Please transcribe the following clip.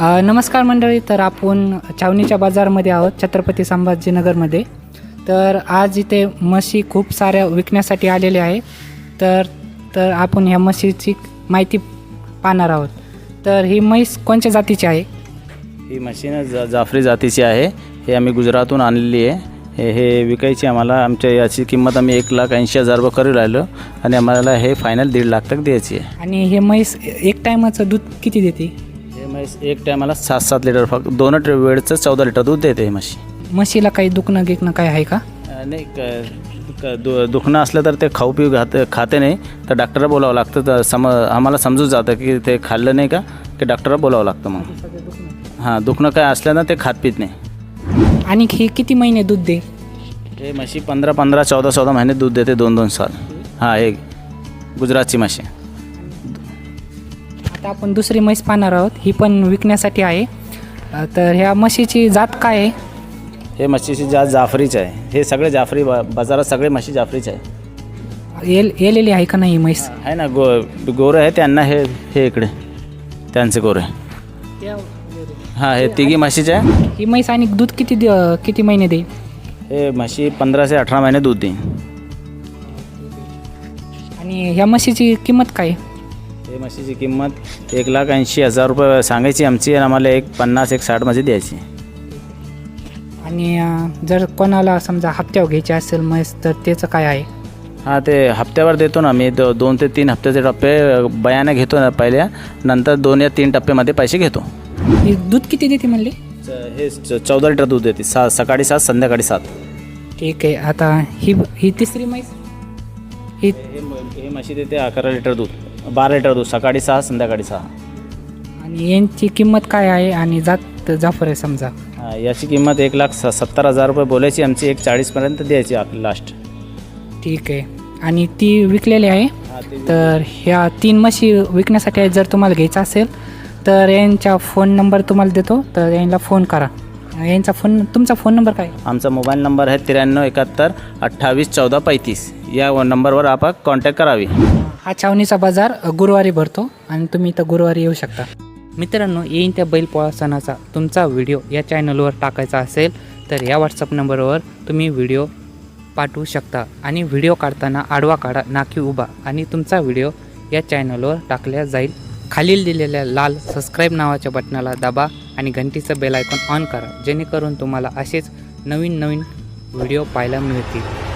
नमस्कार मंडळी तर आपण छावणीच्या बाजारमध्ये आहोत छत्रपती संभाजीनगरमध्ये तर आज इथे म्हशी खूप साऱ्या विकण्यासाठी आलेल्या आहे. तर तर आपण ह्या म्हशीची माहिती पाहणार आहोत. तर ही म्हैस कोणत्या जातीची आहे? ही मशीन जा जाफरी जातीची आहे. हे आम्ही गुजरातहून आणलेली आहे. हे हे विकायची आम्हाला आमच्या याची किंमत आम्ही एक लाख ऐंशी हजार रुपये करू राहिलो. आणि आम्हाला हे फायनल दीड लाख तक द्यायची आहे. आणि हे म्हैस एक टायमाचं दूध किती देते? म्हैस एक टायमाला सात सात लिटर फक्त दोन वेळचं चौदा लिटर दूध देते ही म्हशी. म्हशीला काही दुखणं गिकणं काय आहे का? अ, नाही क- क- दु दुखणं असलं तर ते खाऊ पिऊ घात खाते नाही. तर डॉक्टरला बोलावं लागतं तर सम आम्हाला समजून जातं की ते खाल्लं नाही का की डॉक्टरला बोलावं लागतं मग. हां दुखणं काय असलं ना ते खात पित नाही. आणि ही किती महिने दूध दे? हे म्हशी पंधरा पंधरा चौदा चौदा महिने दूध देते दोन दोन साल. हां हे गुजरातची म्हशी. आता आपण दुसरी म्हैस पाहणार आहोत. ही पण विकण्यासाठी आहे. अ, तर ह्या म्हशीची जात काय आहे? हे म्हशीची जात जाफरीच आहे. हे सगळे जाफरी बा बाजारात सगळे म्हशी जाफरीच आहे. येल येलेली आहे का नाही ही म्हैस? आहे ना गो गोरं आहे त्यांना हे हे इकडे. त्यांचे गोरे हां हे तिघी म्हशीचे आहे. ही म्हैस आणि दूध किती दि- किती महिने देईल हे म्हशी पंधरा ते अठरा महिने दूध देईन. आणि ह्या म्हशीची किंमत काय हे म्हशीची किंमत एक लाख ऐंशी हजार रुपये सांगायची आमची आणि आम्हाला एक पन्नास एक साठमध्ये द्यायची. आणि अं, जर कोणाला समजा हप्त्यावर घ्यायची असेल म्हैस तर त्याचं काय आहे? हां ते हप्त्यावर देतो ना मी. दो दोन ते तीन हप्त्याचे टप्पे बयाने घेतो ना पहिल्या नंतर दोन या तीन टप्प्यामध्ये पैसे घेतो. ही दूध किती देते म्हणली? हे च- चौदा लिटर दूध देते. सा सकाळी सात संध्याकाळी सात. ठीक आहे. आता ही ही तिसरी म्हैस? ही हे म्हशी देते अकरा लिटर दूध. बारा लिटर दूध सकाळी सहा संध्याकाळी सहा. आणि यांची किंमत काय आहे आणि जात जाफर आहे समजा? हा, याची किंमत एक लाख स सत्तर हजार रुपये बोलायची आमची एक चाळीसपर्यंत द्यायची आपली लास्ट ठीक आहे. आणि ती विकलेली आहे? तर ह्या तीन म्हशी विकण्यासाठी आहे. जर तुम्हाला घ्यायचं असेल तर यांचा फोन नंबर तुम्हाला देतो. तर यांना फोन करा. यांचा फोन तुमचा फोन नंबर काय? आमचा मोबाईल नंबर आहे त्र्याण्णव एकाहत्तर अठ्ठावीस चौदा पैतीस. या नंबरवर आपण कॉन्टॅक्ट करावी. हा छावणीचा बाजार गुरुवारी भरतो आणि तुम्ही इथं गुरुवारी येऊ शकता. मित्रांनो येईन त्या बैलपोळा सणाचा तुमचा व्हिडिओ या चॅनलवर टाकायचा असेल तर या व्हॉट्सअप नंबरवर तुम्ही व्हिडिओ पाठवू शकता आणि व्हिडिओ काढताना आडवा काढा नाकी उभा आणि तुमचा व्हिडिओ या चॅनलवर टाकल्या जाईल. खालील दिलेल्या लाल सबस्क्राईब नावाच्या बटनाला दाबा आणि घंटीचं बेल आयकॉन ऑन करा जेणेकरून तुम्हाला असेच नवीन नवीन व्हिडिओ पाहायला मिळतील.